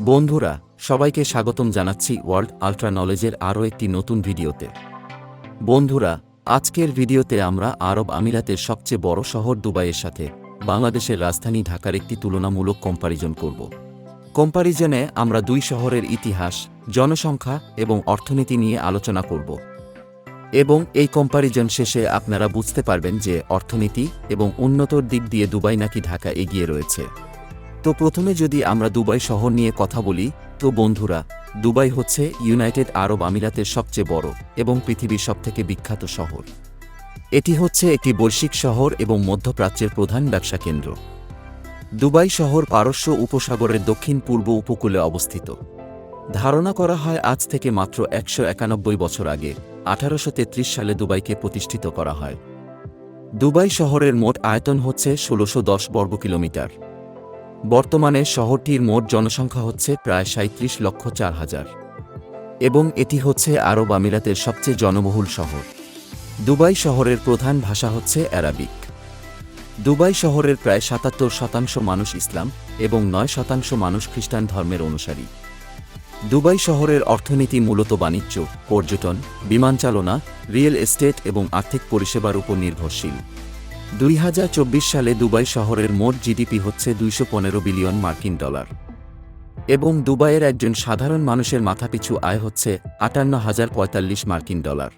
বন্ধুরা, সবাইকে স্বাগতম জানাচ্ছি ওয়ার্ল্ড আল্ট্রা নলেজের আরও একটি নতুন ভিডিওতে। বন্ধুরা, আজকের ভিডিওতে আমরা আরব আমিরাতের সবচেয়ে বড় শহর দুবাইয়ের সাথে বাংলাদেশের রাজধানী ঢাকার একটি তুলনামূলক কম্পারিজন করব। কম্পারিজনে আমরা দুই শহরের ইতিহাস, জনসংখ্যা এবং অর্থনীতি নিয়ে আলোচনা করব। এবং এই কম্পারিজন শেষে আপনারা বুঝতে পারবেন যে অর্থনীতি এবং উন্নতর দিক দিয়ে দুবাই নাকি ঢাকা এগিয়ে রয়েছে। তো প্রথমে যদি আমরা দুবাই শহর নিয়ে কথা বলি, তো বন্ধুরা, দুবাই হচ্ছে ইউনাইটেড আরব আমিরাতের সবচেয়ে বড় এবং পৃথিবীর সবথেকে বিখ্যাত শহর। এটি হচ্ছে একটি বৈশ্বিক শহর এবং মধ্যপ্রাচ্যের প্রধান ব্যবসা কেন্দ্র। দুবাই শহর পারস্য উপসাগরের দক্ষিণ পূর্ব উপকূলে অবস্থিত। ধারণা করা হয় আজ থেকে মাত্র একশো একানব্বই বছর আগে, আঠারোশো তেত্রিশ সালে দুবাইকে প্রতিষ্ঠিত করা হয়। দুবাই শহরের মোট আয়তন হচ্ছে ষোলোশো দশ বর্গ কিলোমিটার বর্তমানে শহরটির মোট জনসংখ্যা হচ্ছে প্রায় সাঁত্রিশ লক্ষ চার হাজার। এবং এটি হচ্ছে আরব আমিরাতের সবচেয়ে জনবহুল শহর। দুবাই শহরের প্রধান ভাষা হচ্ছে অ্যারাবিক। দুবাই শহরের প্রায় সাতাত্তর শতাংশ মানুষ ইসলাম এবং নয় শতাংশ মানুষ খ্রিস্টান ধর্মের অনুসারী। দুবাই শহরের অর্থনীতি মূলত বাণিজ্য, পর্যটন, বিমান চালনা, রিয়েল এস্টেট এবং আর্থিক পরিষেবার উপর নির্ভরশীল। দুই হাজার চব্বিশ সালে দুবাই শহরের মোট জিডিপি হচ্ছে দুইশো পনেরো বিলিয়ন মার্কিন ডলার। এবং দুবাইয়ের একজন সাধারণ মানুষের মাথাপিছু আয় হচ্ছে আটান্ন হাজার পঁয়তাল্লিশ মার্কিন ডলার।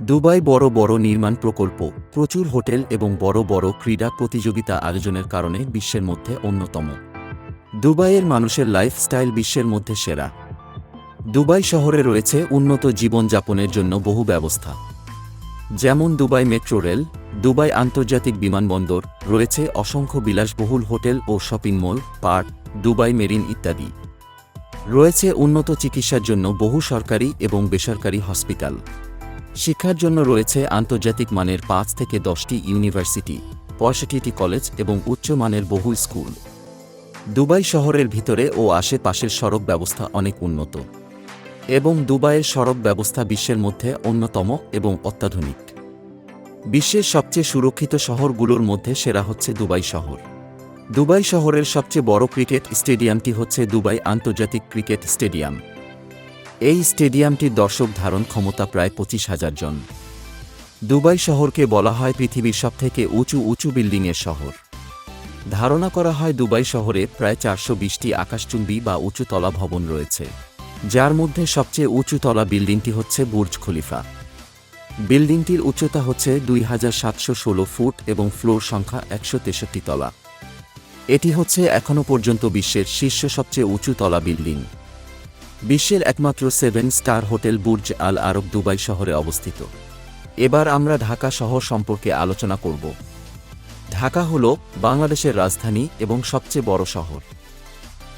দুবাই বড় বড় নির্মাণ প্রকল্প, প্রচুর হোটেল এবং বড় বড় ক্রীড়া প্রতিযোগিতা আয়োজনের কারণে বিশ্বের মধ্যে অন্যতম। দুবাইয়ের মানুষের লাইফস্টাইল বিশ্বের মধ্যে সেরা। দুবাই শহরে রয়েছে উন্নত জীবনযাপনের জন্য বহু ব্যবস্থা। যেমন দুবাই মেট্রো রেল দুবাই আন্তর্জাতিক বিমানবন্দর, রয়েছে অসংখ্য বিলাসবহুল হোটেল ও shopping mall, park, Dubai marine ইত্যাদি। রয়েছে উন্নত চিকিৎসার জন্য বহু সরকারি এবং বেসরকারি হসপিটাল। শিক্ষার জন্য রয়েছে আন্তর্জাতিক মানের পাঁচ থেকে দশটি ইউনিভার্সিটি, পঁয়ষট্টিটি কলেজ এবং উচ্চ মানের বহু স্কুল। দুবাই শহরের ভিতরে ও আশেপাশের সড়ক ব্যবস্থা অনেক উন্নত। এবং দুবাইয়ের সড়ক ব্যবস্থা বিশ্বের মধ্যে অন্যতম এবং অত্যাধুনিক। বিশ্বের সবচেয়ে সুরক্ষিত শহরগুলোর মধ্যে সেরা হচ্ছে দুবাই শহর। দুবাই শহরের সবচেয়ে বড় ক্রিকেট স্টেডিয়ামটি হচ্ছে দুবাই আন্তর্জাতিক ক্রিকেট স্টেডিয়াম। এই স্টেডিয়ামটির দর্শক ধারণ ক্ষমতা প্রায় পঁচিশ হাজার জন। দুবাই শহরকে বলা হয় পৃথিবীর সবথেকে উঁচু উঁচু বিল্ডিংয়ের শহর। ধারণা করা হয় দুবাই শহরে প্রায় চারশো বিশটি আকাশচুম্বী বা উঁচুতলা ভবন রয়েছে। যার মধ্যে সবচেয়ে উঁচুতলা বিল্ডিংটি হচ্ছে বুর্জ খলিফা। বিল্ডিংটির উচ্চতা হচ্ছে দুই হাজার সাতশো ষোলো ফুট এবং ফ্লোর সংখ্যা একশো তেষট্টি তলা। এটি হচ্ছে এখনও পর্যন্ত বিশ্বের শীর্ষ সবচেয়ে উঁচু তলা বিল্ডিং। বিশ্বের একমাত্র seven star hotel Burj Al Arab Dubai শহরে অবস্থিত। এবার আমরা ঢাকা শহর সম্পর্কে আলোচনা করব। ঢাকা হল বাংলাদেশের রাজধানী এবং সবচেয়ে বড় শহর।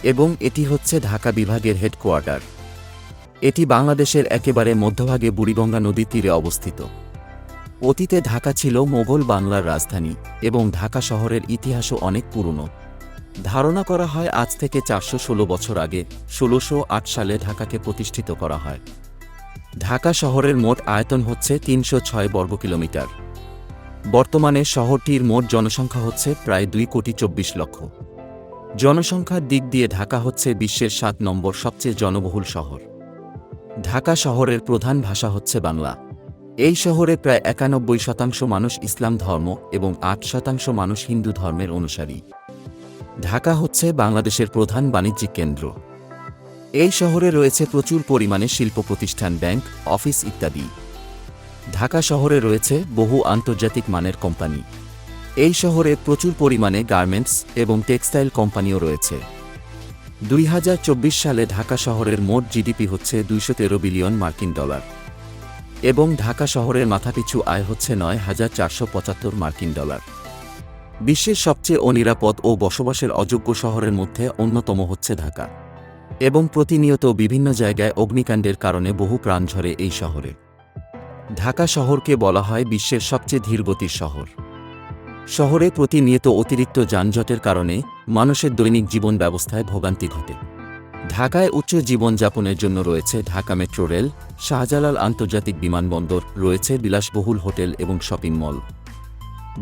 এবং এটি হচ্ছে ঢাকা বিভাগের হেডকোয়ার্টার। এটি বাংলাদেশের একেবারে মধ্যভাগে বুড়িগঙ্গা নদীর তীরে অবস্থিত। অতীতে ঢাকা ছিল মোগল বাংলার রাজধানী এবং ঢাকা শহরের ইতিহাসও অনেক পুরনো। ধারণা করা হয় আজ থেকে চারশো ষোলো বছর আগে ষোলোশো আট সালে ঢাকাকে প্রতিষ্ঠিত করা হয়। ঢাকা শহরের মোট আয়তন হচ্ছে তিনশো ছয় বর্গ কিলোমিটার। বর্তমানে শহরটির মোট জনসংখ্যা হচ্ছে প্রায় দুই কোটি চব্বিশ লক্ষ। জনসংখ্যার দিক দিয়ে ঢাকা হচ্ছে বিশ্বের সাত নম্বর সবচেয়ে জনবহুল শহর। ঢাকা শহরের প্রধান ভাষা হচ্ছে বাংলা। এই শহরে প্রায় একানব্বই শতাংশ মানুষ ইসলাম ধর্ম এবং আট শতাংশ মানুষ হিন্দু ধর্মের অনুসারী। ঢাকা হচ্ছে বাংলাদেশের প্রধান বাণিজ্যিক কেন্দ্র। এই শহরে রয়েছে প্রচুর পরিমাণে শিল্প প্রতিষ্ঠান, ব্যাংক, অফিস ইত্যাদি। ঢাকা শহরে রয়েছে বহু আন্তর্জাতিক মানের কোম্পানি। এই শহরে প্রচুর পরিমাণে গার্মেন্টস এবং টেক্সটাইল কোম্পানিও রয়েছে। দুই হাজার চব্বিশ সালে ঢাকা শহরের মোট জিডিপি হচ্ছে দুইশো তেরো বিলিয়ন মার্কিন ডলার। এবং ঢাকা শহরের মাথাপিছু আয় হচ্ছে নয় হাজার চারশো পঁচাত্তর মার্কিন ডলার। বিশ্বের সবচেয়ে অনিরাপদ ও বসবাসের অযোগ্য শহরের মধ্যে অন্যতম হচ্ছে ঢাকা। এবং প্রতিনিয়ত বিভিন্ন জায়গায় অগ্নিকাণ্ডের কারণে বহু প্রাণ ঝরে এই শহরে। ঢাকা শহরকে বলা হয় বিশ্বের সবচেয়ে ধীরগতির শহর। শহরে প্রতিনিয়ত অতিরিক্ত যানজটের কারণে মানুষের দৈনিক জীবন ব্যবস্থায় ভোগান্তি ঘটে। ঢাকায় উচ্চ জীবনযাপনের জন্য রয়েছে ঢাকা মেট্রো রেল, শাহজালাল আন্তর্জাতিক বিমানবন্দর, রয়েছে বিলাসবহুল হোটেল এবং শপিং মল।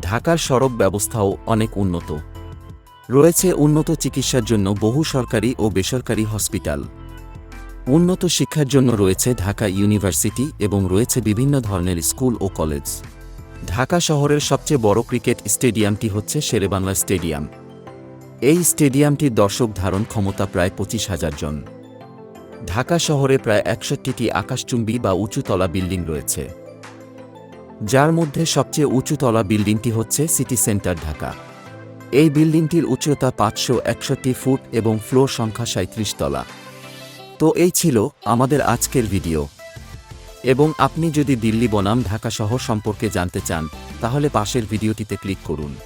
ঢাকার সড়ক ব্যবস্থাও অনেক উন্নত। রয়েছে উন্নত চিকিৎসার জন্য বহু সরকারি ও বেসরকারি হসপিটাল। উন্নত শিক্ষার জন্য রয়েছে ঢাকা ইউনিভার্সিটি এবং রয়েছে বিভিন্ন ধরনের স্কুল ও কলেজ। ঢাকা শহরের সবচেয়ে বড় ক্রিকেট স্টেডিয়ামটি হচ্ছে শেরেবাংলা স্টেডিয়াম। এই স্টেডিয়ামটির দর্শক ধারণ ক্ষমতা প্রায় পঁচিশ হাজার জন। ঢাকা শহরে প্রায় একষট্টিটি আকাশচুম্বী বা উঁচুতলা বিল্ডিং রয়েছে। যার মধ্যে সবচেয়ে উঁচুতলা বিল্ডিংটি হচ্ছে সিটি সেন্টার ঢাকা। এই বিল্ডিংটির উচ্চতা পাঁচশো একষট্টি ফুট এবং ফ্লোর সংখ্যা সাঁত্রিশ তলা। তো এই ছিল আমাদের আজকের ভিডিও। এবং আপনি যদি দিল্লি বনাম ঢাকা শহর সম্পর্কে জানতে চান, তাহলে পাশের ভিডিওটিতে ক্লিক করুন।